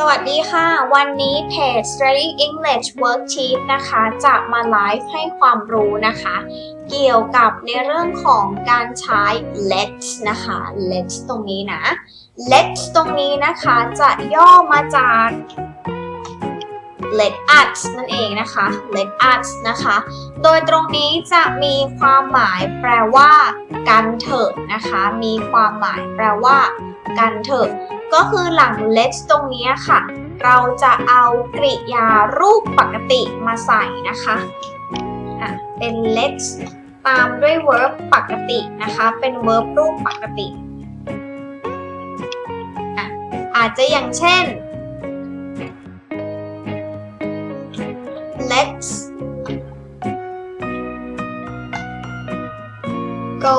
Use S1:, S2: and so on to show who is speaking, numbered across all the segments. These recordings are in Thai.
S1: สวัสดีค่ะ วันนี้เพจ Study English Worksheet นะคะ จะมาไลฟ์ให้ความรู้นะคะ เกี่ยวกับในเรื่องของการใช้ let's นะคะ let's ตรงนี้นะ let's ตรงนี้นะคะจะย่อมาจาก let us นั่นเองนะคะ let us นะคะ โดยตรงนี้จะมีความหมายแปลว่า กันเถอะนะคะ มีความหมายแปลว่า กันเถอะ ก็คือหลัง let ตรงนี้ค่ะ เราจะเอากริยารูปปกติมาใส่นะคะะเป็น let ตามด้วย verb ปกตินะคะ เป็น verb รูปปกติอะอาจจะอย่างเช่น let's go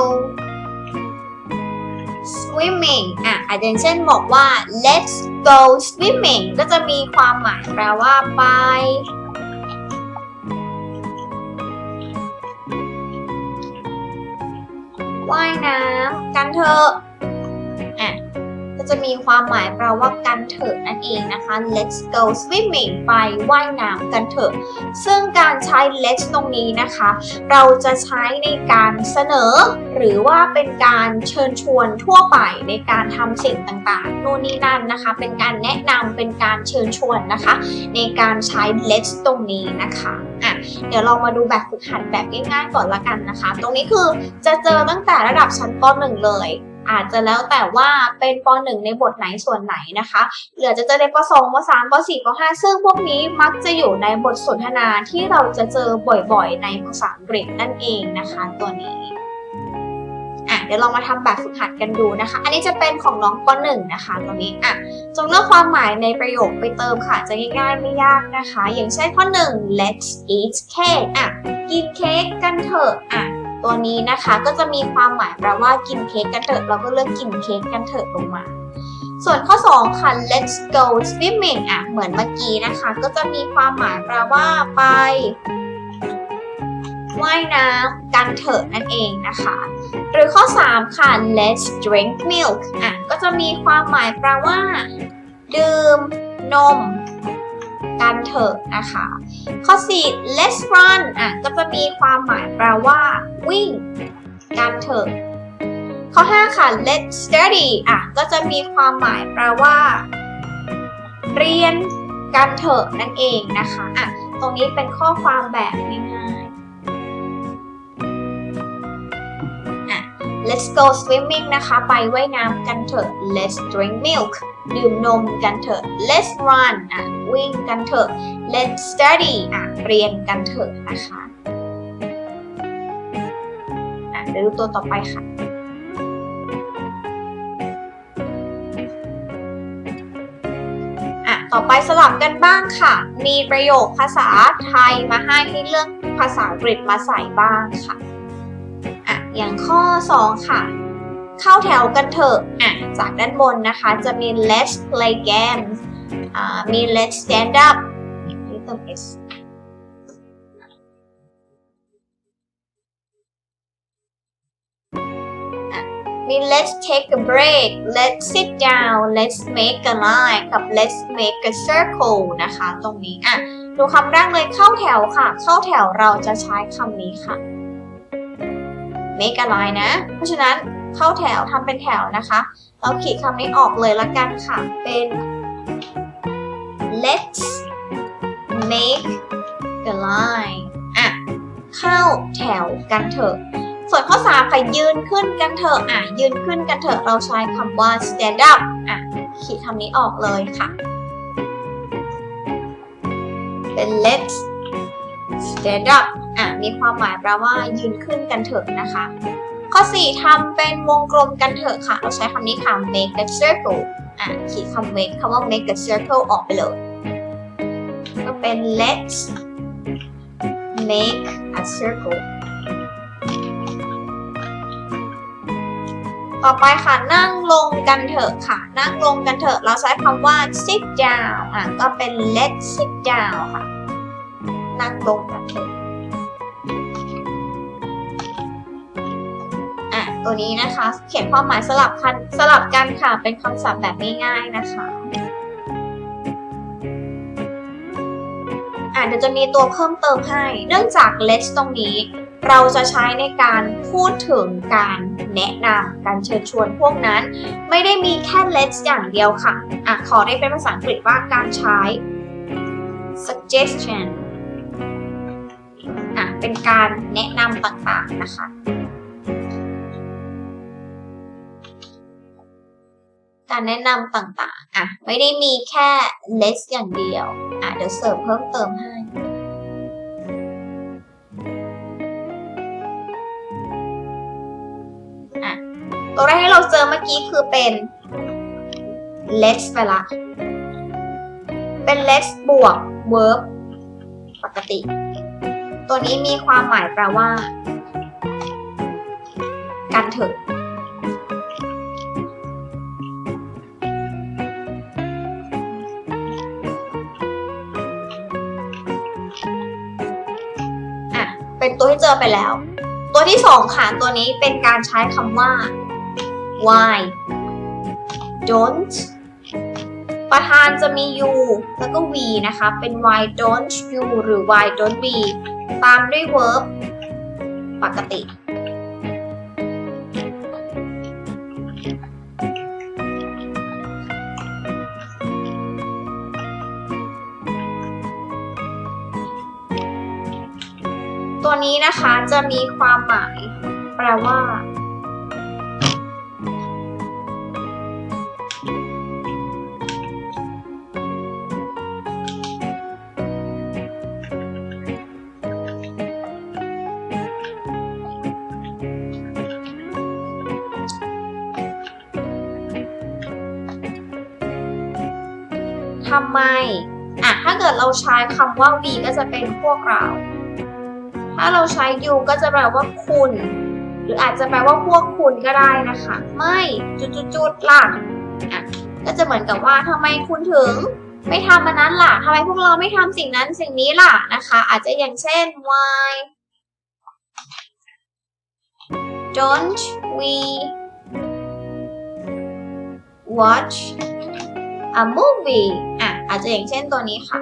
S1: swimming อะ อาจจะเช่นบอกว่า let's go swimming ก็จะมีความหมายแปลว่าไปว่ายน้ำกันเถอะ จะมีความหมายแปลว่ากันเถอะนั่นเองนะคะ let's go swimming ไปว่ายน้ำกันเถอะ ซึ่งการใช้ let's ตรงนี้นะคะ เราจะใช้ในการเสนอ หรือว่าเป็นการเชิญชวนทั่วไปในการทำสิ่งต่างๆ นู่นนี่นั่นนะคะ เป็นการแนะนำเป็นการเชิญชวนนะคะ ในการใช้ let's ตรงนี้นะคะอะเดี๋ยวเรามาดูแบบฝึกหัดแบบง่ายๆก่อนละกันนะคะ ตรงนี้คือจะเจอตั้งแต่ระดับชั้นป .1 เลย อาจจะแล้วแต่ว่าเป็นป .1 ในบทไหนส่วนไหนนะคะหรือจะเจอในป .2 ป .3 ป .4 ป .5 ซึ่งพวกนี้มักจะอยู่ในบทสนทนาที่เราจะเจอบ่อยๆ ในภาษาอังกฤษนั่นเองนะคะตัวนี้อะเดี๋ยวเรามาทำแบบฝึกหัดกันดูนะคะ อันนี้จะเป็นของน้องป .1 นะคะตัวนี้อะจงเลือกความหมายในประโยคไปเติมค่ะ จะง่ายๆไม่ยากนะคะ อย่างเช่นข้อ 1 let's eat cake อะกินเค้กกันเถอะอะ ตัวนี้นะคะก็จะมีความหมายแปลว่ากินเค้กกันเถอะเราก็เลือกกินเค้กกันเถอะลงมา ส่วนข้อ 2 ค่ะ let's go swimming อะเหมือนเมื่อกี้นะคะ ก็จะมีความหมายแปลว่าไปว่ายน้ำกันเถอะนั่นเองนะคะ หรือข้อ 3 ค่ะ let's drink milk อะก็จะมีความหมายแปลว่า ดื่มนม กันเถอะนะคะ ข้อ 4 let's run อะก็จะมีความหมายแปลว่า วิ่ง กันเถอะ ข้อ 5 ค่ะ let's study อะก็จะมีความหมายแปลว่า เรียน กันเถอะนั่นเองนะคะอะตรงนี้เป็นข้อความแบบง่ายๆอะ let's go swimming นะคะ ไปไว่ายน้ำกันเถอะ let's drink milk ดื่มนมกันเถอะ let's run อะวิ่งกันเถอะ let's study อะเรียนกันเถอะนะคะอะเดี๋ยวดูตัวต่อไปค่ะ อะ ต่อไปสลับกันบ้างค่ะ มีประโยคภาษาไทยมาให้ให้เลือกภาษาอังกฤษมาใส่บ้างค่ะ อะ อย่างข้อ 2 ค่ะ เข้าแถวกันเถอะอะจากด้านบนนะคะจะมี let's play games อ่ามี let's stand up นี่เติม s อะมี let's take a break let's sit down let's make a line กับ let's make a circle นะคะ ตรงนี้อะดูคำแรกเลยเข้าแถวค่ะ เข้าแถวเราจะใช้คำนี้ค่ะ make a line นะ เพราะฉะนั้น เข้าแถวทำเป็นแถวนะคะ เราขีดคำนี้ออกเลยละกันค่ะ เป็น let's make a line อะ เข้าแถวกันเถอะ ส่วนข้อ3ค่ะยืนขึ้นกันเถอะอะ ยืนขึ้นกันเถอะเราใช้คำว่า stand up อะ ขีดคำนี้ออกเลยค่ะ เป็น let's stand up อะ มีความหมายแปลว่ายืนขึ้นกันเถอะนะคะ ข้อ 4ทำเป็นวงกลมกันเถอะค่ะ เราใช้คำนี้ค่ะ make a circle อะขีดคำ make คำว่า make a circle ออกไปเลย ก็เป็น let's make a circle ต่อไปค่ะนั่งลงกันเถอะค่ะ นั่งลงกันเถอะ เราใช้คำว่า sit down อะก็เป็น let's sit down ค่ะ นั่งลงกันเถอะ ตัวนี้นะคะ เขียนความหมายสลับคันสลับกันค่ะ เป็นคำศัพท์แบบง่ายๆนะคะอะเดี๋ยวจะมีตัวเพิ่มเติมให้ เนื่องจาก let's ตรงนี้ เราจะใช้ในการพูดถึงการแนะนำการเชิญชวนพวกนั้น ไม่ได้มีแค่ let's อย่างเดียวค่ะอะ ขอได้เป็นภาษาอังกฤษว่าการใช้ suggestion อะ เป็นการแนะนำต่างๆนะคะ การแนะนำต่างๆ อะ ไม่ได้มีแค่ let อย่างเดียว อะ เดี๋ยวเสริมเพิ่มเติมให้อะตัวแรกที่เราเจอเมื่อกี้คือเป็น let's ไปละ เป็น let's บวก verb ปกติ ตัวนี้มีความหมายแปลว่า กันเถอะอะ ตัวที่เจอไปแล้ว ตัวที่สองค่ะตัวนี้เป็นการใช้คำว่า why don't ประธานจะมี you แล้วก็ we นะคะ เป็น why don't you หรือ why don't we ตามด้วย verb ปกติ นี้นะคะจะมีความหมายแปลว่า ทำไมอะถ้าเกิดเราใช้คำว่า we ก็จะเป็นพวกเรา ถ้าเราใช้ you ก็จะแปลว่าคุณ หรืออาจจะแปลว่าพวกคุณก็ได้นะคะ ไม่จุดๆล่ะอะก็จะเหมือนกับว่าทำไมคุณถึงไม่ทำอันนั้นล่ะทำไมพวกเราไม่ทำสิ่งนั้นสิ่งนี้ล่ะนะคะ อาจจะอย่างเช่น why don't we watch a movie อะอาจจะอย่างเช่นตัวนี้ค่ะ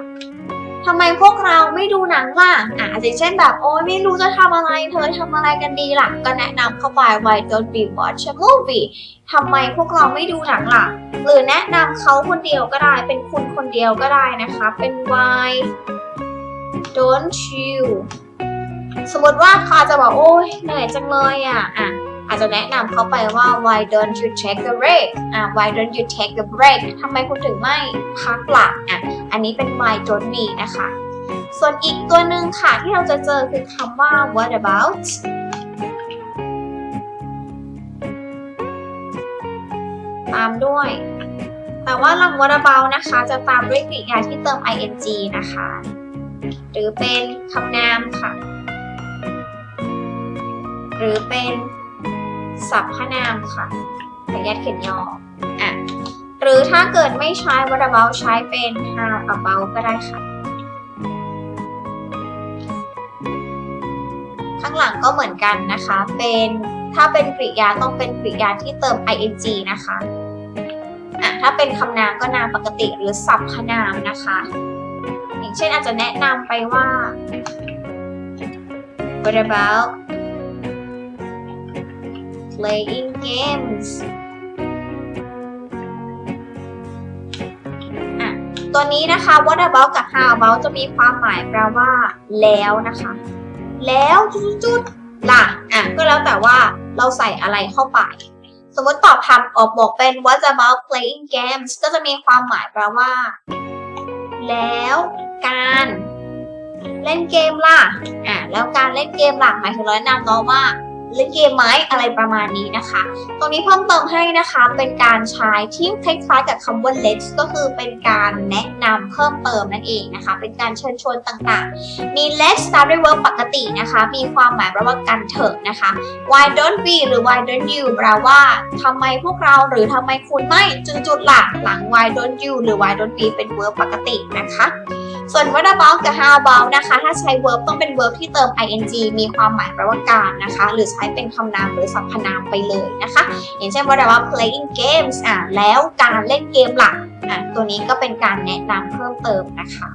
S1: ทำไมพวกเราไม่ดูหนังล่ะอะอาจจะเช่นแบบโอ้ยไม่รู้จะทำอะไร เธอทำอะไรกันดีล่ะ ก็แนะนำเข้าไป why don't we watch a movie ทำไมพวกเราไม่ดูหนังล่ะ หรือแนะนำเขาคนเดียวก็ได้ เป็นคุณคนเดียวก็ได้นะคะ เป็น why don't you สมมติว่าเขาอาจจะบอกโอ้ยเหนื่อยจังเลยอะอะอาจจะแนะนำเขาไปว่า why don't you take a break อะ why don't you take a break ทำไมคุณถึงไม่พักล่ะอะ อันนี้เป็น why don't we นะคะ ส่วนอีกตัวหนึ่งค่ะที่เราจะเจอคือคำว่า what about ตามด้วย แต่ว่าหลัง what about นะคะจะตามด้วยกริยาที่เติม ing นะคะ หรือเป็นคำนามค่ะ หรือเป็นสรรพนามค่ะขออนุญาตเขียนย่ออะ รือถ้าเกิดไม่ใช้ what about ใช้เป็น how about ก็ได้ค่ะ ข้างหลังก็เหมือนกันนะคะ เป็นถ้าเป็นกริยาต้องเป็นกริยาที่เติม ing นะคะอะถ้าเป็นคำนามก็นามปกติหรือสรรพนามนะคะ อย่างเช่นอาจจะแนะนำไปว่า what about playing games ตัวนี้นะคะ what about กับ how about จะมีความหมายแปลว่า แล้วนะคะ แล้วจุดๆล่ะอะก็แล้วแต่ว่าเราใส่อะไรเข้าไป สมมติตอบคำออกบอกเป็น what about playing games ก็จะมีความหมายแปลว่า แล้วการเล่นเกมล่ะ อะ แล้วการเล่นเกมล่ะหมายถึงราแนะนำน้องว่า ล่นเกมไหมอะไรประมาณนี้นะคะ ตรงนี้เพิ่มเติมให้นะคะเป็นการใช้ที่คล้ายๆกับคำว่า let's ก็คือเป็นการแนะนำเพิ่มเติมนั่นเองนะคะ เป็นการเชิญชวนต่างๆ มี let's start with verb ปกตินะคะ มีความหมายแปลว่ากันเถอะนะคะ why don't we หรือ why don't you แปลว่าทำไมพวกเราหรือทำไมคุณไม่จุดๆหลักหลัง why don't you หรือ why don't we เป็น verb ปกตินะคะ ส่วน what about กับ how about นะคะ ถ้าใช้ verb ต้องเป็น verb ที่เติม ing มีความหมายแปลว่าการนะคะ หรือใช้เป็นคำนามหรือสรรพนามไปเลยนะคะ อย่างเช่น what about playing games อะแล้วการเล่นเกมหลักอะตัวนี้ก็เป็นการแนะนำเพิ่มเติมนะคะ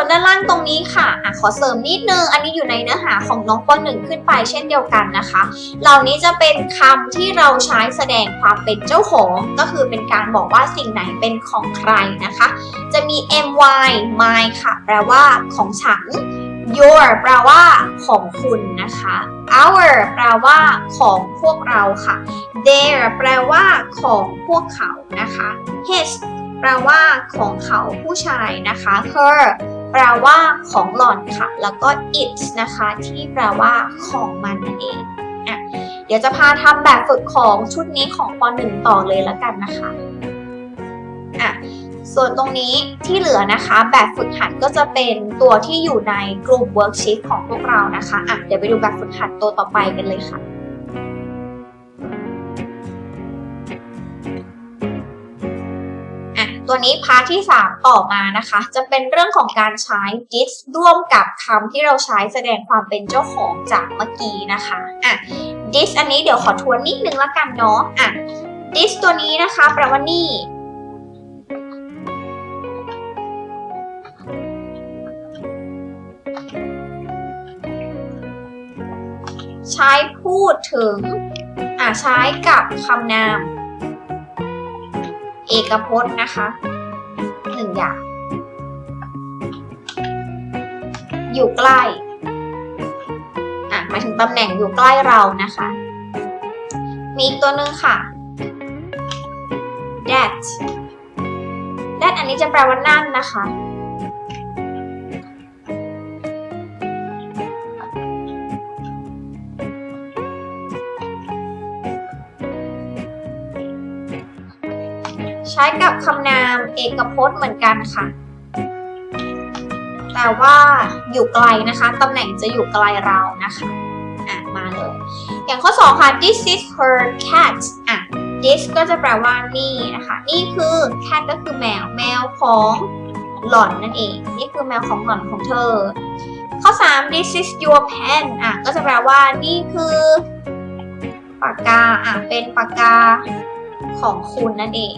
S1: ส่วนด้านล่างตรงนี้ค่ะอะขอเสริมนิดนึง อันนี้อยู่ในเนื้อหาของน้องป .1 ขึ้นไปเช่นเดียวกันนะคะ เหล่านี้จะเป็นคำที่เราใช้แสดงความเป็นเจ้าของ ก็คือเป็นการบอกว่าสิ่งไหนเป็นของใครนะคะ จะมี my my ค่ะ แปลว่าของฉัน your แปลว่าของคุณนะคะ our แปลว่าของพวกเราค่ะ their แปลว่าของพวกเขานะคะ his แปลว่าของเขาผู้ชายนะคะ her แปลว่าของหล่อนค่ะ แล้วก็ it นะคะ ที่แปลว่าของมันนั่นเองอะเดี๋ยวจะพาทำแบบฝึกของชุดนี้ของป .1 ต่อเลยแล้วกันนะคะอะส่วนตรงนี้ที่เหลือนะคะ แบบฝึกหัดก็จะเป็นตัวที่อยู่ในกลุ่มเวิร์กชีตของพวกเรานะคะอะเดี๋ยวไปดูแบบฝึกหัดตัวต่อไปกันเลยค่ะ ตัวนี้พาร์ทที่ 3 ต่อมานะคะ จะเป็นเรื่องของการใช้ this ร่วมกับคำที่เราใช้แสดงความเป็นเจ้าของจากเมื่อกี้นะคะอะ this อันนี้เดี๋ยวขอทวนนิดนึงละกันเนาะอะ this ตัวนี้นะคะแปลว่านี่ใช้พูดถึงอะใช้กับคำนาม เอกพจน์นะคะหนึ่งอย่าง อยู่ใกล้ อะหมายถึงตำแหน่งอยู่ใกล้เรานะคะ มีอีกตัวหนึ่งค่ะ that that อันนี้จะแปลว่านั่นนะคะ ช้กับคำนามเอกพจน์เหมือนกันค่ะ แต่ว่าอยู่ไกลนะคะตำแหน่งจะอยู่ไกลเรานะคะอะมาเลย อย่างข้อ 2 ค่ะ this is her cat อะ this ก็จะแปลว่านี่นะคะ นี่คือ cat ก็คือแมว แมวของหล่อนนั่นเอง นี่คือแมวของหล่อนของเธอ ข้อ 3 this is your pen อะ ก็จะแปลว่านี่คือปากกา อะ เป็นปากกาของคุณนั่นเอง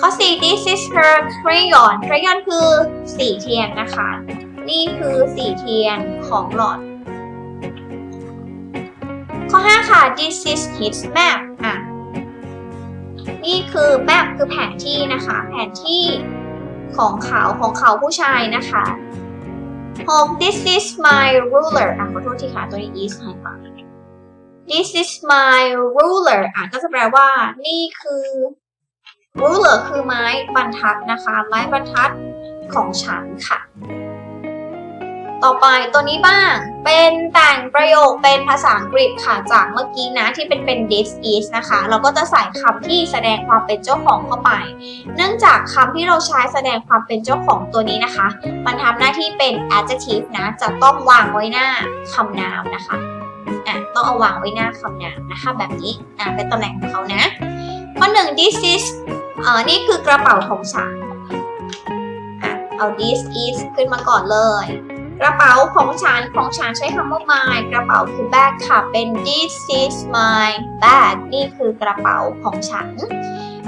S1: ข้อ 4 this is her crayon crayon คือสีเทียนนะคะ นี่คือสีเทียนของหลอด ข้อ 5 ค่ะ this is his map อะ นี่คือ map คือแผนที่นะคะ แผนที่ของเขาของเขาผู้ชายนะคะ6 this is my ruler อะขอโทษทีค่ะ ตัวนี้ is หายไป this is my ruler อะก็จะแปลว่า นี่คือ ruler คือไม้บรรทัดนะคะ ไม้บรรทัดของฉันค่ะ ต่อไปตัวนี้บ้าง เป็นแต่งประโยคเป็นภาษาอังกฤษค่ะ จากเมื่อกี้นะที่เป็นเป็น this is นะคะ เราก็จะใส่คำที่แสดงความเป็นเจ้าของเข้าไป เนื่องจากคำที่เราใช้แสดงความเป็นเจ้าของตัวนี้นะคะ มันทำหน้าที่เป็น adjective นะ จะต้องวางไว้หน้าคำนามนะคะอะต้องเอาวางไว้หน้าคำนามนะคะ แบบนี้อะเป็นตำแหน่งของเขานะข้อหนึ่ง this is อ่อนี่คือกระเป๋าของฉันอะเอา this is ขึ้นมาก่อนเลย กระเป๋าของฉันของฉันใช้คำว่า my กระเป๋าคือ bag ค่ะ เป็น this is my bag นี่คือกระเป๋าของฉัน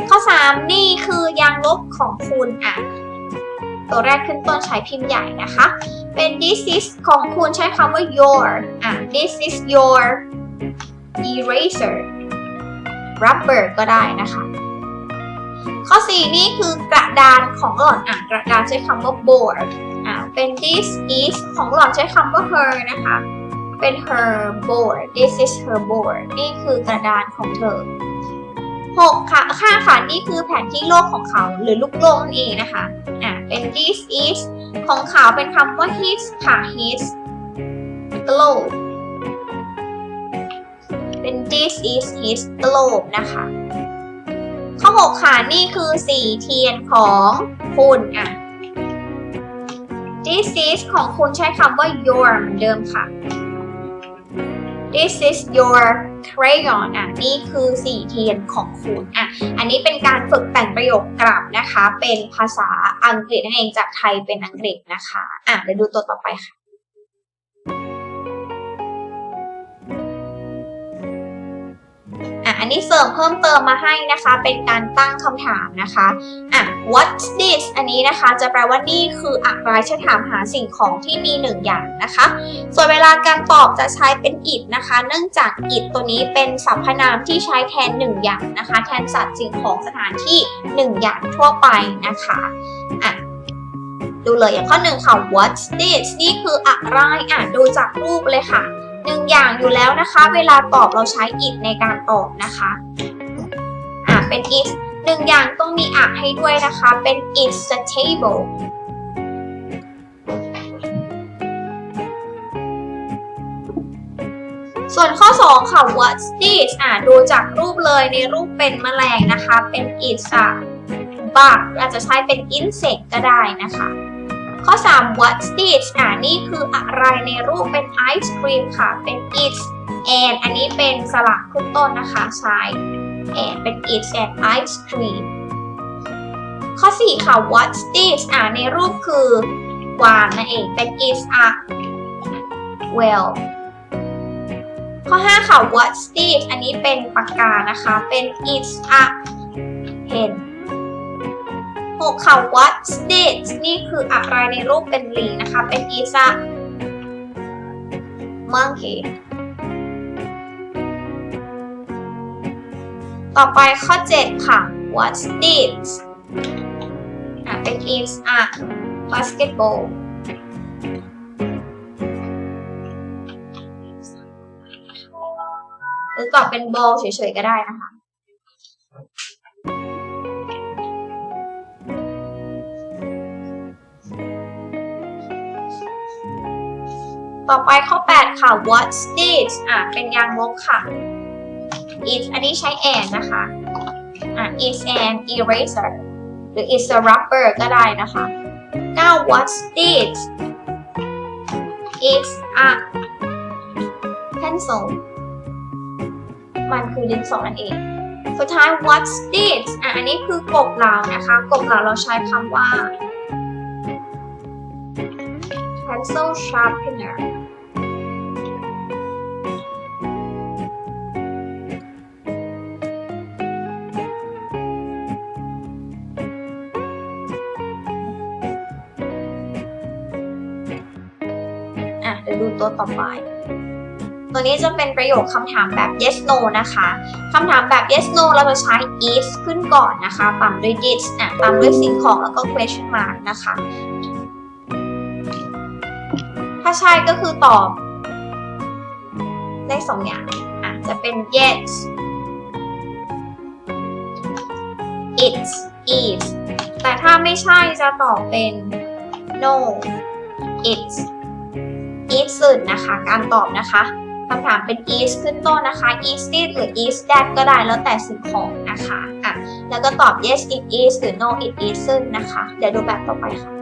S1: ข้อ 3 นี่คือยางลบของคุณอะตัวแรกขึ้นต้นใช้พิมพ์ใหญ่นะคะ เป็น this is ของคุณใช้คำว่า your อะ this is your eraser rubber ก็ได้นะคะ ข้อ 4 นี่คือกระดานของหล่อนอะกระดานใช้คำว่า board อะเป็น this is ของหล่อนใช้คำว่า her นะคะ เป็น her board this is her board นี่คือกระดานของเธอ 6 ค่ะค่าค่ะนี่คือแผนที่โลกของเขาหรือลูกโลกนั่นเองนะคะอะเป็น this is ของเขาเป็นคำว่า his ค่ะ his globe เป็น this is his globe นะคะ ข้อ6ค่ะ นี่คือสีเทียนของคุณอะ this is ของคุณใช้คำว่า your เหมือนเดิมค่ะ this is your crayon อะ นี่คือสีเทียนของคุณอะ อันนี้เป็นการฝึกแต่งประโยคกลับนะคะ เป็นภาษาอังกฤษนั่นเองจากไทยเป็นอังกฤษนะคะ อะเดี๋ยวดูตัวต่อไปค่ะ อันนี้เสริมเพิ่มเติมมาให้นะคะ เป็นการตั้งคำถามนะคะอะ what's this อันนี้นะคะ จะแปลว่านี่คืออะไรจะถามหาสิ่งของที่มีหนึ่งอย่างนะคะ ส่วนเวลาการตอบจะใช้เป็น it นะคะ เนื่องจาก it ตัวนี้เป็นสรรพนามที่ใช้แทนหนึ่งอย่างนะคะ แทนสัตว์สิ่งของสถานที่หนึ่งอย่างทั่วไปนะคะอะดูเลยอย่างข้อหนึ่งค่ะ what's this นี่คืออะไรอะดูจากรูปเลยค่ะ หนึ่งอย่างอยู่แล้วนะคะ เวลาตอบเราใช้ it ในการตอบนะคะอะเป็น it หนึ่งอย่างต้องมีอะให้ด้วยนะคะ เป็น it's a table ส่วนข้อ 2 ค่ะ what's this อะดูจากรูปเลยในรูปเป็นแมลงนะคะ เป็น it's a bug อาจจะใช้เป็น insect ก็ได้นะคะ ข้อ 3 what's this อะนี่คืออะไรในรูปเป็น ice cream ค่ะ เป็น it's and อันนี้เป็นสระขึ้นต้นนะคะ ใช้ and เป็น it's and ice cream ข้อ 4 ค่ะ what's this อ่าในรูปคือวานนั่นเอง เป็น it's a well ข้อ 5 ค่ะ what's this อันนี้เป็นปากกานะคะ เป็น it's a pen 6ค่ะ what's this นี่คืออะไรในรูปเป็นลิงนะคะ เป็น it's a monkey ต่อไปข้อ 7 ค่ะ what's this อะเป็น it's a basketball หรือตอบเป็น ball เฉยๆก็ได้นะคะ ต่อไปข้อ 8 ค่ะ what's this อะ เป็นยางลบค่ะ it อันนี้ใช้ and นะคะ อะ is an eraser หรือ is a rubber ก็ได้นะคะ9 what's this it's a pencil มันคือดินสอนั่นเอง สุดท้าย what's this อะ อันนี้คือกบเหลานะคะ กบเหลาเราใช้คำว่า pencil sharpener อะเดี๋ยวดูตัวต่อไปตัวนี้จะเป็นประโยคคำถามแบบ yes no นะคะ คำถามแบบ yes no เราจะใช้ is ขึ้นก่อนนะคะ ตามด้วย this อะตามด้วยสิ่งของแล้วก็ question mark นะคะ ถ้าใช่ก็คือตอบได้สองอย่างอะจะเป็น yes it is แต่ถ้าไม่ใช่จะตอบเป็น no it is อื่นะคะ การตอบนะคะคำถามเป็น is ขึ้นต้นนะคะ is this หรือ is that ก็ได้แล้วแต่สิ่งของนะคะอะแล้วก็ตอบ yes it is หรือ no it isn't นะคะ เดี๋ยวดูแบบต่อไปค่ะ